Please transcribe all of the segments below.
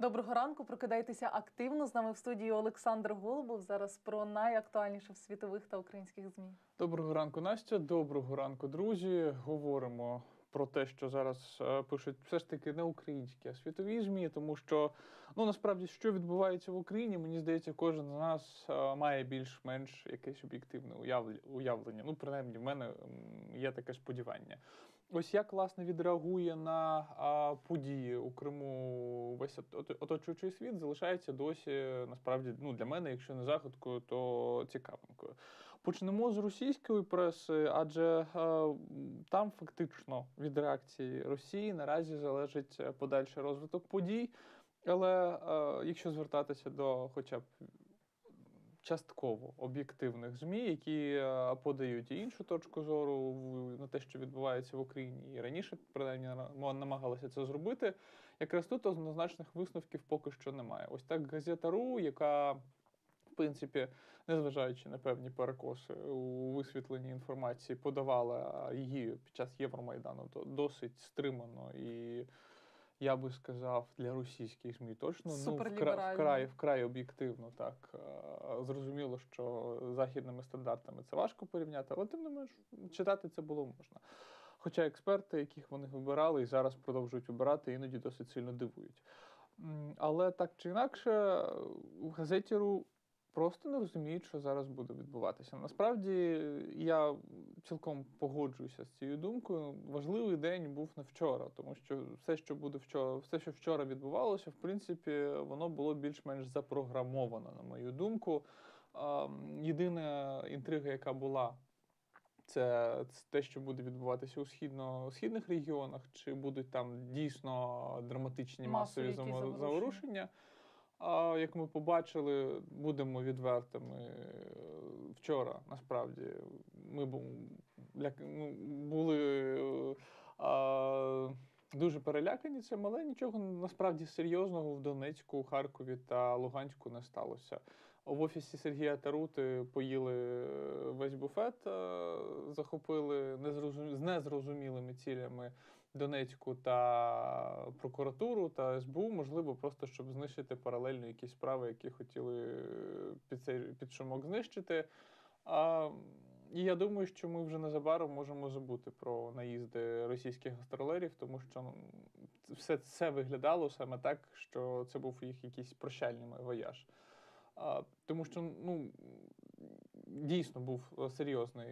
Доброго ранку. Прокидайтеся активно. З нами в студії Олександр Голубов. Зараз про найактуальніше в світових та українських змі. Доброго ранку, Настя. Доброго ранку, друзі. Говоримо про те, що зараз е, пишуть все ж таки не українські, а світові змі, тому що ну насправді що відбувається в Україні, мені здається, кожен з нас е, має більш-менш якесь об'єктивне уявлення. уявлення. Ну, принаймні, в мене є таке сподівання. Ось як власне відреагує на а, події у Криму весь оточуючий світ, залишається досі насправді ну для мене, якщо не загадкою, то цікавинкою. Почнемо з російської преси, адже а, там фактично від реакції Росії наразі залежить подальший розвиток подій. Але а, якщо звертатися до хоча б частково об'єктивних змі, які е, подають і іншу точку зору на те, що відбувається в Україні, і раніше принаймні намагалися це зробити. Якраз тут однозначних висновків поки що немає. Ось так газета РУ, яка в принципі, незважаючи на певні перекоси у висвітленні інформації, подавала її під час Євромайдану, то досить стримано і я би сказав, для російських ЗМІ точно ну, вкрай, вкрай, вкрай об'єктивно так. Зрозуміло, що західними стандартами це важко порівняти, але тим не менш читати це було можна. Хоча експерти, яких вони вибирали і зараз продовжують вибирати, іноді досить сильно дивують. Але так чи інакше, в газеті РУ просто не розуміють, що зараз буде відбуватися. Насправді я цілком погоджуюся з цією думкою. Важливий день був не вчора, тому що все, що буде вчора, все, що вчора відбувалося, в принципі, воно було більш-менш запрограмовано, на мою думку. Єдина інтрига, яка була. Це те, що буде відбуватися у східно східних регіонах, чи будуть там дійсно драматичні масові, масові заворушення. А як ми побачили, будемо відвертими вчора. Насправді ми ну, були а, дуже перелякані цим, але нічого насправді серйозного в Донецьку, Харкові та Луганську не сталося. В офісі Сергія Тарути поїли весь буфет, захопили з незрозумілими цілями. Донецьку та прокуратуру та СБУ, можливо, просто щоб знищити паралельно якісь справи, які хотіли під цей під шумок знищити. А, І я думаю, що ми вже незабаром можемо забути про наїзди російських гастролерів, тому що ну, все це виглядало саме так, що це був їх якийсь прощальний вояж. А, Тому що ну, дійсно був серйозний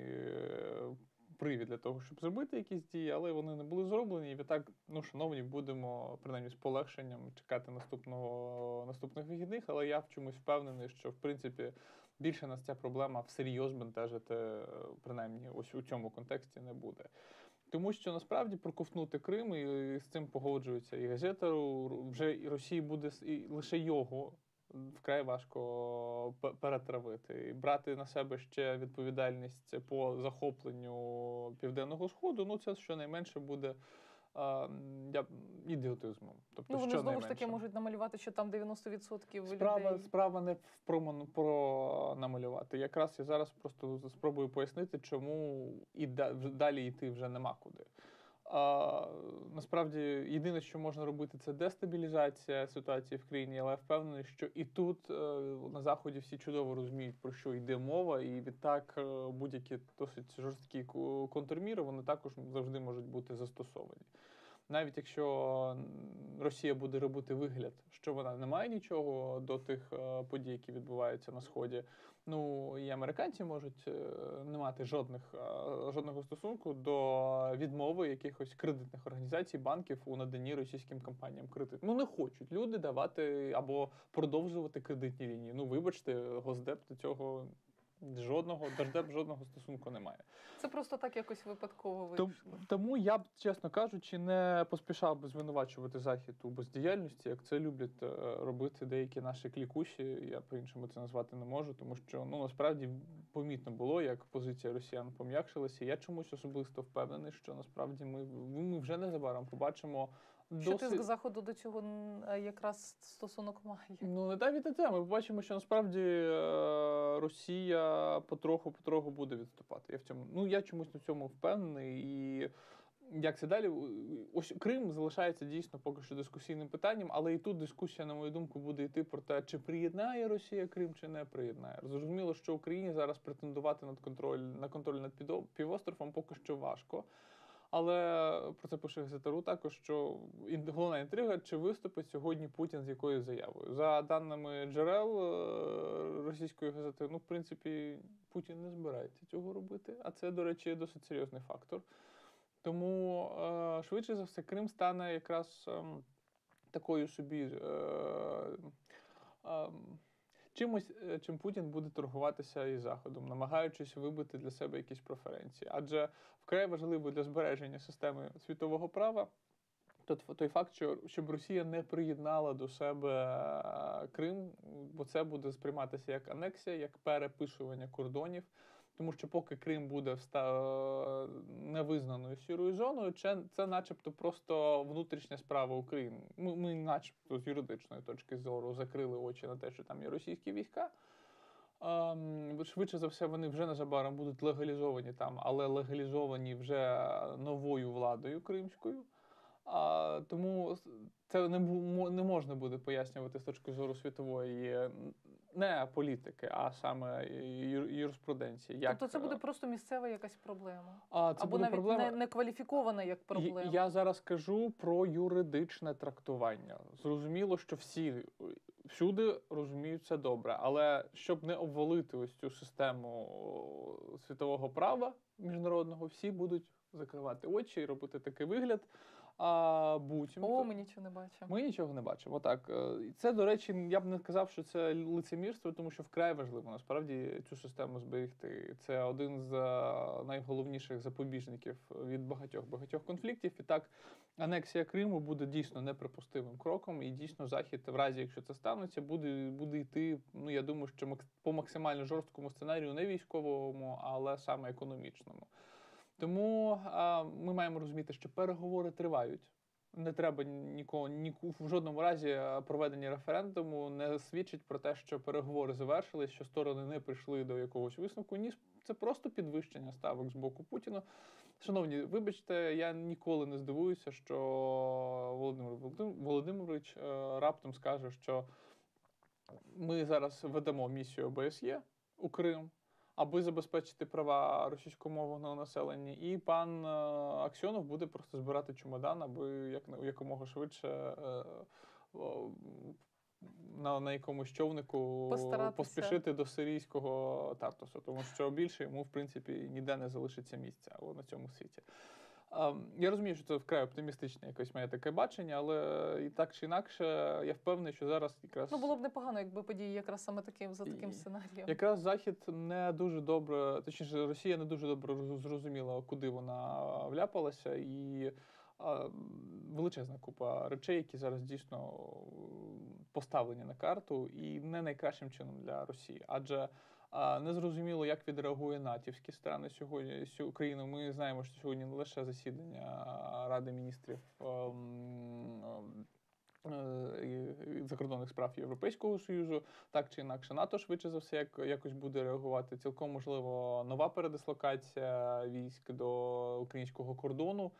привід для того, щоб зробити якісь дії, але вони не були зроблені. І відтак, ну, шановні, будемо принаймні з полегшенням чекати наступного наступних вихідних. Але я в чомусь впевнений, що в принципі більше нас ця проблема всерйоз бентежити, принаймні, ось у цьому контексті не буде. Тому що насправді проковтнути Крим і з цим погоджується і газета вже і Росії буде і лише його вкрай важко перетравити. І брати на себе ще відповідальність по захопленню південного сходу. Ну це щонайменше буде. Ідіотизмом. Тобто, ну, вони що знову ж таки можуть намалювати, що там 90% справа, людей. Справа не про, про намалювати. Якраз я зараз просто спробую пояснити, чому і далі йти вже нема куди. А, Насправді, єдине, що можна робити, це дестабілізація ситуації в країні, але я впевнений, що і тут е, на заході всі чудово розуміють, про що йде мова, і відтак е, будь-які досить жорсткі контрміри вони також завжди можуть бути застосовані навіть якщо Росія буде робити вигляд, що вона не має нічого до тих е, подій, які відбуваються на сході. Ну і американці можуть е, не мати жодних е, жодного стосунку до відмови якихось кредитних організацій, банків у наданні російським компаніям кредит. Ну не хочуть люди давати або продовжувати кредитні лінії. Ну вибачте, госдеп до цього Жодного держдеп жодного стосунку немає. Це просто так якось випадково вийшло. Тому я б, чесно кажучи, не поспішав би звинувачувати захід у бездіяльності, як це люблять е, робити деякі наші клікуші. Я по-іншому це назвати не можу, тому що ну насправді помітно було, як позиція росіян пом'якшилася. Я чомусь особисто впевнений, що насправді ми, ми вже незабаром побачимо. Що досить... ти з заходу до цього е, якраз стосунок має? Ну не навіть не це. Ми побачимо, що насправді е, Росія потроху-потроху буде відступати. Я в цьому ну я чомусь на цьому впевнений і. Як це далі? Ось Крим залишається дійсно поки що дискусійним питанням, але і тут дискусія, на мою думку, буде йти про те, чи приєднає Росія Крим, чи не приєднає. Зрозуміло, що Україні зараз претендувати над контроль на контроль над півостровом поки що важко. Але про це пише Газетару також, що головна інтрига, чи виступить сьогодні Путін з якою заявою. За даними джерел е, російської газети, ну, в принципі, Путін не збирається цього робити. А це, до речі, досить серйозний фактор. Тому, е, швидше за все, Крим стане якраз ем, такою собі. Чимось, е, чим Путін буде торгуватися із Заходом, намагаючись вибити для себе якісь преференції. Адже вкрай важливо для збереження системи світового права той факт, що щоб Росія не приєднала до себе е, Крим, бо це буде сприйматися як анексія, як переписування кордонів. Тому що поки Крим буде вста... невизнаною сірою зоною, це, начебто просто внутрішня справа України. Ми, ми, начебто, з юридичної точки зору закрили очі на те, що там є російські війська. Ем, Швидше за все, вони вже незабаром будуть легалізовані там, але легалізовані вже новою владою кримською. А, тому це не, не можна буде пояснювати з точки зору світової не політики, а саме юриспруденції. Як, тобто це буде е, просто місцева якась проблема. а, це Або буде навіть проблема. не, не кваліфікована як проблема. І- Я зараз кажу про юридичне трактування. Зрозуміло, що всі е, всюди розуміють це добре, але щоб не обвалити ось цю систему світового права міжнародного, всі будуть закривати очі і робити такий вигляд. А буцімто О, ми нічого не бачимо. ми нічого не бачимо. Так е, це, до речі, я б не сказав, що це лицемірство, тому що вкрай важливо насправді цю систему зберегти. Це один з е, найголовніших запобіжників від багатьох багатьох конфліктів. І так, анексія Криму буде дійсно неприпустимим кроком, і дійсно захід, в разі якщо це станеться, буде, буде йти. Ну я думаю, що по максимально жорсткому сценарію, не військовому, але саме економічному. Тому а, ми маємо розуміти, що переговори тривають. Не треба нікого ніку в жодному разі проведення референдуму не свідчить про те, що переговори завершились, що сторони не прийшли до якогось висновку. Ні, це просто підвищення ставок з боку Путіна. Шановні, вибачте, я ніколи не здивуюся, що Володимир Володим- Володимирович е, раптом скаже, що ми зараз ведемо місію ОБСЄ у Крим, аби забезпечити права російськомовного населення. І пан е, Аксьонов буде просто збирати чемодан, аби як якомога швидше. е, На, на якомусь човнику Постаратися. поспішити до сирійського Тартусу, тому що більше йому, в принципі, ніде не залишиться місця на цьому світі. Я розумію, що це вкрай оптимістичне якось моє таке бачення, але і так чи інакше, я впевнений, що зараз якраз Ну було б непогано, якби події якраз саме таким за таким І- сценарієм. Якраз Захід не дуже добре, точніше, Росія не дуже добре зрозуміла, куди вона вляпалася, і а, величезна купа речей, які зараз дійсно поставлені на карту, і не найкращим чином для Росії. Адже не зрозуміло, як відреагує натівські страни сьогодні. сю- Україну. Ми знаємо, що сьогодні не лише засідання Ради міністрів. ем, ем, е, закордонних справ Європейського союзу, так чи інакше, НАТО швидше за все як, якось буде реагувати. Цілком можливо нова передислокація військ до українського кордону.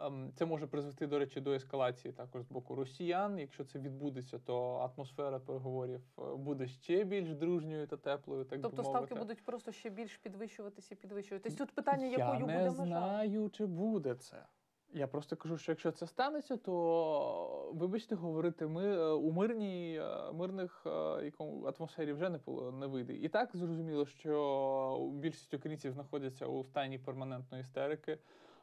Ем, Це може призвести, до речі, до ескалації також з боку росіян. Якщо це відбудеться, то атмосфера переговорів е, буде ще більш дружньою та теплою. Так Тобто би мовити. ставки будуть просто ще більш підвищуватися і підвищуватися. Тут питання, Я якою не буде межа. знаю, чи буде це. Я просто кажу, що якщо це станеться, то вибачте, говорити ми е, у мирній е, мирних якому атмосфері вже не не вийде. І так зрозуміло, що більшість українців знаходяться у стані перманентної істерики.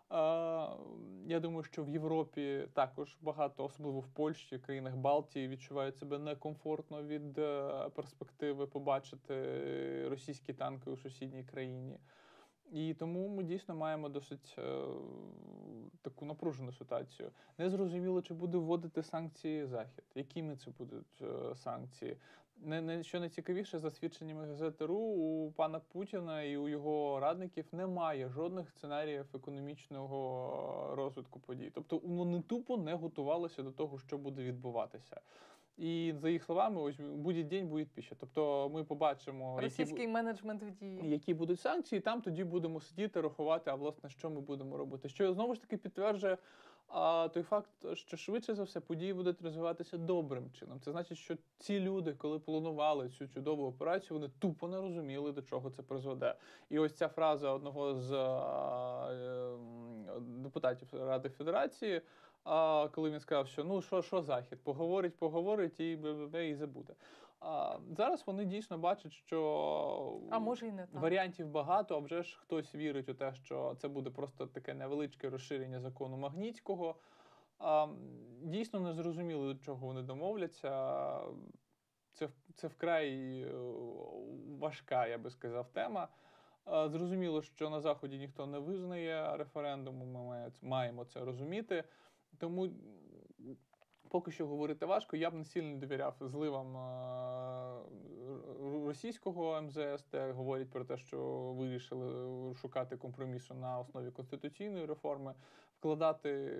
Я думаю, що в Європі також багато, особливо в Польщі, країнах Балтії, відчувають себе некомфортно від е, перспективи побачити російські танки у сусідній країні. І тому ми дійсно маємо досить е, таку напружену ситуацію. Не зрозуміло, чи буде вводити санкції Захід, якими це будуть е, санкції. Не, не що найцікавіше, за свідченнями газети РУ, у пана Путіна і у його радників немає жодних сценаріїв економічного розвитку подій. Тобто вони тупо не готувалися до того, що буде відбуватися. І за їх словами, ось буде день, буде піща. Тобто ми побачимо, які, Російський менеджмент в дії. які будуть санкції, там тоді будемо сидіти, рахувати, а власне, що ми будемо робити. Що знову ж таки підтверджує а, той факт, що швидше за все події будуть розвиватися добрим чином. Це значить, що ці люди, коли планували цю чудову операцію, вони тупо не розуміли, до чого це призведе. І ось ця фраза одного з а, е, депутатів Ради Федерації. А коли він сказав, що ну що, що захід, поговорить, поговорить і і забуде. А зараз вони дійсно бачать, що А може і не так. варіантів багато, а вже ж хтось вірить у те, що це буде просто таке невеличке розширення закону Магнітського. А, дійсно не зрозуміло, до чого вони домовляться. Це, це вкрай е, важка, я би сказав, тема. А, Зрозуміло, що на Заході ніхто не визнає референдуму, ми маємо це розуміти. Тому поки що говорити важко. Я б не сильно довіряв зливам е, російського МЗС, де говорять про те, що вирішили шукати компромісу на основі конституційної реформи. Вкладати е,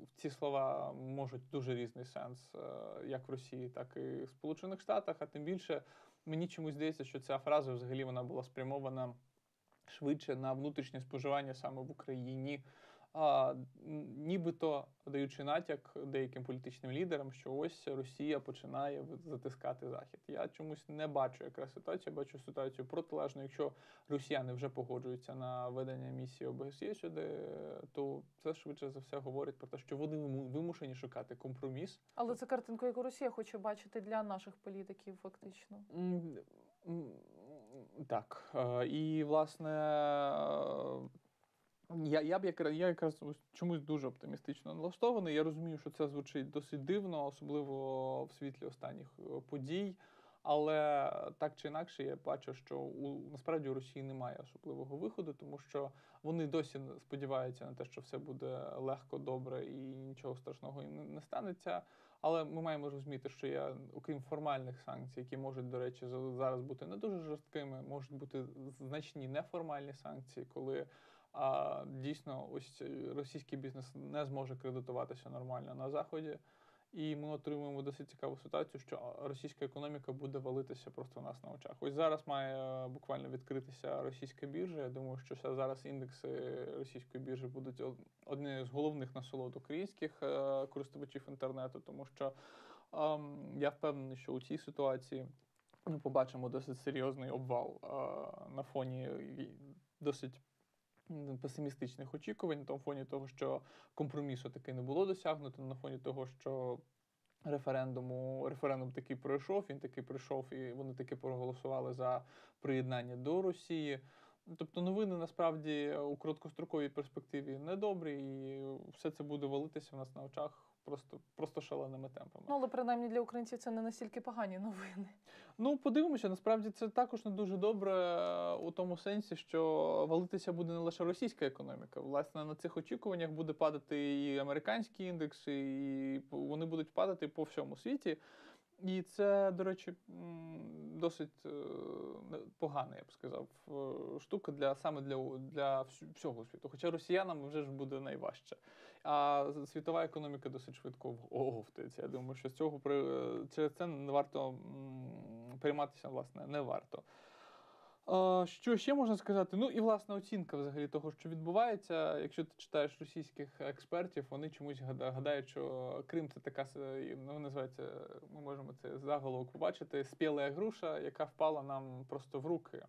в ці слова можуть дуже різний сенс, е, як в Росії, так і в Сполучених Штатах. А тим більше мені чомусь здається, що ця фраза взагалі вона була спрямована швидше на внутрішнє споживання саме в Україні. А, нібито даючи натяк деяким політичним лідерам, що ось Росія починає затискати Захід. Я чомусь не бачу якраз ситуацію, бачу ситуацію протилежну. Якщо росіяни вже погоджуються на ведення місії ОБСЄ сюди, то це швидше за все говорить про те, що вони вимушені шукати компроміс. Але це картинку, яку Росія хоче бачити для наших політиків, фактично. Так. е, І, власне, е, я, я б якраз, я якраз чомусь дуже оптимістично налаштований. Я розумію, що це звучить досить дивно, особливо в світлі останніх е, подій. Але так чи інакше, я бачу, що у насправді у Росії немає особливого виходу, тому що вони досі сподіваються на те, що все буде легко, добре і нічого страшного їм не- не станеться. Але ми маємо розуміти, що є, окрім формальних санкцій, які можуть, до речі, за- зараз бути не дуже жорсткими, можуть бути значні неформальні санкції, коли а, дійсно ось російський бізнес не зможе кредитуватися нормально на заході. І ми отримуємо досить цікаву ситуацію, що російська економіка буде валитися просто у нас на очах. Ось зараз має е, буквально відкритися російська біржа. Я думаю, що зараз індекси російської біржі будуть од- одні з головних насолод українських е, користувачів інтернету, тому що ем, я впевнений, що у цій ситуації ми побачимо досить серйозний обвал е, на фоні досить песимістичних очікувань, на фоні того, що компромісу таки не було досягнуто, на фоні того, що референдуму референдум таки пройшов, він таки прийшов, і вони таки проголосували за приєднання до Росії. Тобто новини насправді у короткостроковій перспективі недобрі, і все це буде валитися в нас на очах просто, просто шаленими темпами. Ну, але принаймні для українців це не настільки погані новини. Ну, подивимося, насправді це також не дуже добре е, у тому сенсі, що валитися буде не лише російська економіка. Власне, на цих очікуваннях буде падати і американські індекси, і вони будуть падати по всьому світі. І це, до речі, досить е, погана, я б сказав, е, штука для саме для, для всього світу. Хоча росіянам вже ж буде найважче. А світова економіка досить швидко оговтується. Я думаю, що з цього через це не варто перейматися, власне, не варто. Що ще можна сказати? Ну і власне оцінка взагалі того, що відбувається. Якщо ти читаєш російських експертів, вони чомусь гада- гадають, що Крим це така ну, називається, ми можемо це заголовок побачити, спіла груша, яка впала нам просто в руки.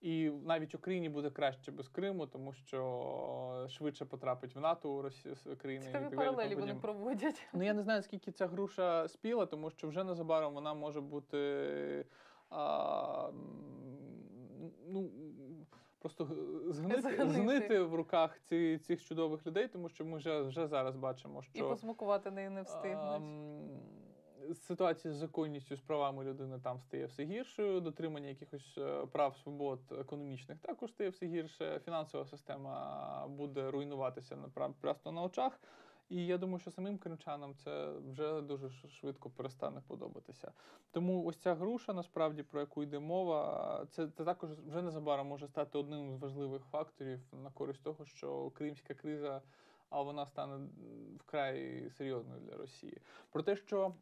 І навіть Україні буде краще без Криму, тому що швидше потрапить в НАТО у Росії країни. і Цікаві паралелі вони проводять. Ну я не знаю, скільки ця груша спіла, тому що вже незабаром вона може бути а, ну, просто згнити, Згнити. згнити в руках ці, цих чудових людей, тому що ми вже, вже зараз бачимо, І що посмакувати нею не встигнуть. ам, ситуація з законністю, з правами людини там стає все гіршою. Дотримання якихось е, прав, свобод економічних також стає все гірше. Фінансова система буде руйнуватися на просто на очах. І я думаю, що самим кримчанам це вже дуже швидко перестане подобатися. Тому ось ця груша, насправді, про яку йде мова, це, це також вже незабаром може стати одним з важливих факторів на користь того, що кримська криза, а вона стане вкрай серйозною для Росії. Про те, що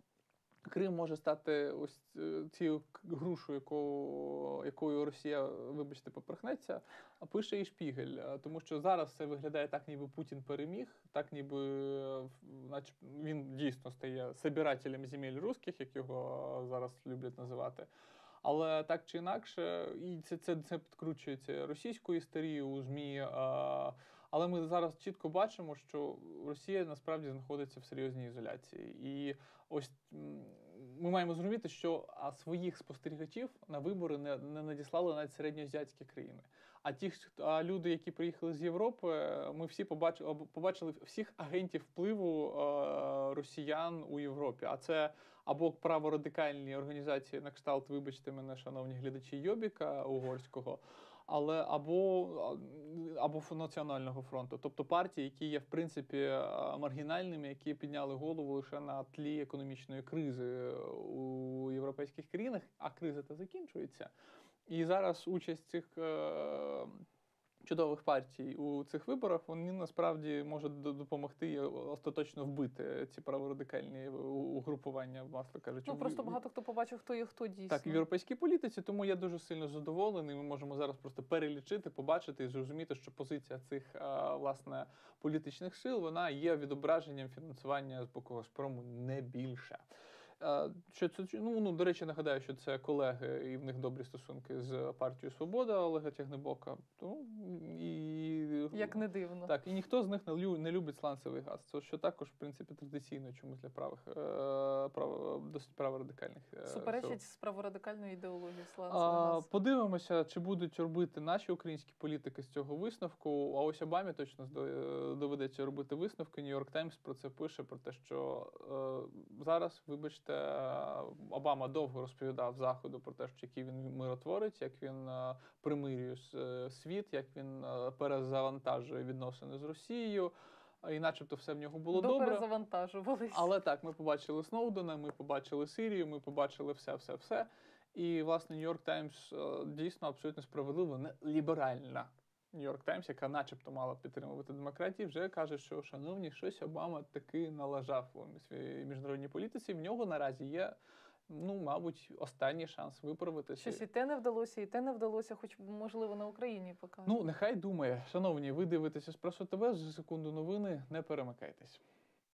Крим може стати ось е, цією грушою, яку, якою Росія, вибачте, поперхнеться, а пише і Шпігель. Е, Тому що зараз це виглядає так, ніби Путін переміг, так ніби е, наче він дійсно стає собирателем земель русських, як його зараз люблять називати. Але так чи інакше, і це, це, це підкручується російською історією у ЗМІ. А, але ми зараз чітко бачимо, що Росія насправді знаходиться в серйозній ізоляції. І ось ми маємо зрозуміти, що своїх спостерігачів на вибори не, не надіслали навіть середньоазіатські країни. А ті а люди, які приїхали з Європи, ми всі побачили, побачили всіх агентів впливу росіян у Європі. А це або праворадикальні організації на кшталт, вибачте мене, шановні глядачі Йобіка угорського. Але або, або національного фронту, тобто партії, які є в принципі е, маргінальними, які підняли голову лише на тлі економічної кризи у європейських країнах, а криза та закінчується. І зараз участь цих е, чудових партій у цих виборах вони насправді можуть допомогти остаточно вбити ці праворадикальні угрупування, власне кажучи. Ну просто багато хто побачив, хто є хто дійсно. так, в європейській політиці, тому я дуже сильно задоволений. Ми можемо зараз просто перелічити, побачити і зрозуміти, що позиція цих власне політичних сил вона є відображенням фінансування з боку Газпрому не більше. Що це ну, ну до речі, нагадаю, що це колеги, і в них добрі стосунки з партією Свобода Олега Тягнебока. Тому і Як не дивно. так, і ніхто з них не лю- не любить сланцевий газ. Це що також, в принципі, традиційно чомусь для правих е, прав, досить праворадикальних е. Суперечить з праворадикальної ідеології А, слава. подивимося, чи будуть робити наші українські політики з цього висновку. А ось Обамі точно здо- доведеться робити висновки. Нью-Йорк Таймс про це пише: про те, що е, зараз, вибачте, Обама довго розповідав заходу про те, що який він миротворець, як він е, примирює е, світ, як він е, перезавантажує відносини з Росією. І начебто все в нього було До добре. перезавантажувались. Але так, ми побачили Сноудена, ми побачили Сирію, ми побачили все, все, все. І, власне, Нью-Йорк Таймс е, дійсно абсолютно справедливо, не ліберальна. Нью-Йорк Таймс, яка начебто мала підтримувати демократії, вже каже, що шановні, щось Обама таки налажав у міжнародній політиці. В нього наразі є, ну, мабуть, останній шанс виправити. Щось і те не вдалося, і те не вдалося, хоч можливо на Україні поки. Ну, нехай думає. Шановні, ви дивитеся спросу ТВ, за секунду новини, не перемикайтесь.